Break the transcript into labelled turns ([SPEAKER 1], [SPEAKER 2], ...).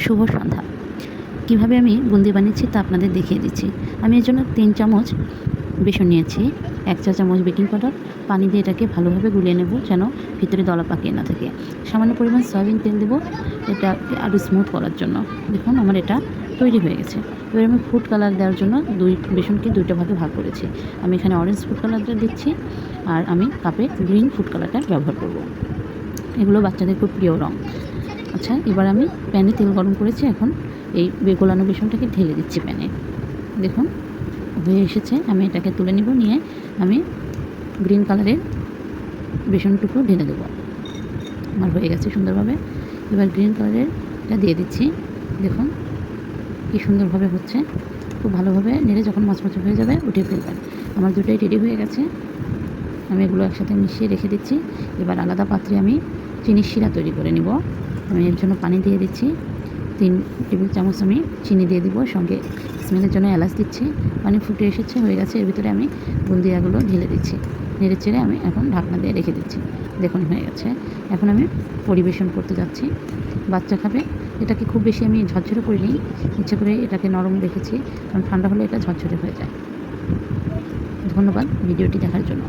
[SPEAKER 1] শুভ সন্ধ্যা। কীভাবে আমি বুন্দি বানিয়েছি তা আপনাদের দেখিয়ে দিচ্ছি। আমি এর জন্য তিন চামচ বেসন নিয়েছি, এক চা চামচ বেকিং পাউডার। পানি দিয়ে এটাকে ভালোভাবে গুলিয়ে নেব যেন ভিতরে দলা পাকিয়ে না থাকে। সামান্য পরিমাণ সয়াবিন তেল দেবো এটাকে আরও স্মুথ করার জন্য। দেখুন আমার এটা তৈরি হয়ে গেছে। এবার আমি ফুড কালার দেওয়ার জন্য দুই বেসনকে দুইটা ভাগে ভাগ করেছি। আমি এখানে অরেঞ্জ ফুড কালারটা দিচ্ছি আর আমি কাপে গ্রিন ফুড কালারটা ব্যবহার করব। এগুলো বাচ্চাদের খুব প্রিয় রঙ আচ্ছা এবার আমি প্যানে তেল গরম করেছি, এখন এই বেগোলানো বেসনটাকে ঢেলে দিচ্ছি প্যানে। দেখুন, হয়ে এসেছে, আমি এটাকে তুলে নিব, নিয়ে আমি গ্রিন কালারের বেসনটুকু ঢেলে দেবো। আমার হয়ে গেছে সুন্দরভাবে। এবার গ্রিন কালারের এটা দিয়ে দিচ্ছি। দেখুন, কি সুন্দরভাবে হচ্ছে। খুব ভালোভাবে নেড়ে যখন মাছ হয়ে যাবে, উঠে ফেলবেন। আমার দুটোই রেডি হয়ে গেছে। আমি এগুলো একসাথে মিশিয়ে রেখে দিচ্ছি। এবার আলাদা পাত্রে আমি চিনির শিরা তৈরি করে নিব। আমি এর জন্য পানি দিয়ে দিচ্ছি। তিন টেবিল চামচ আমি চিনি দিয়ে দিব, সঙ্গে স্মেলের জন্য এলাচ দিচ্ছি। পানি ফুটে এসেছে, হয়ে গেছে। এর ভিতরে আমি বুন্দিয়াগুলো ঢেলে দিচ্ছি। নেড়ে চেড়ে আমি এখন ঢাকনা দিয়ে রেখে দিচ্ছি। দেখুন, হয়ে গেছে। এখন আমি পরিবেশন করতে যাচ্ছি। বাচ্চা খাবে। এটাকে খুব বেশি আমি ঝরঝরে করিনি। ইচ্ছে করে এটাকে নরম রেখেছি। কারণ ঠান্ডা হলে এটা ঝরঝরে হয়ে যায়। ধন্যবাদ ভিডিওটি দেখার জন্য।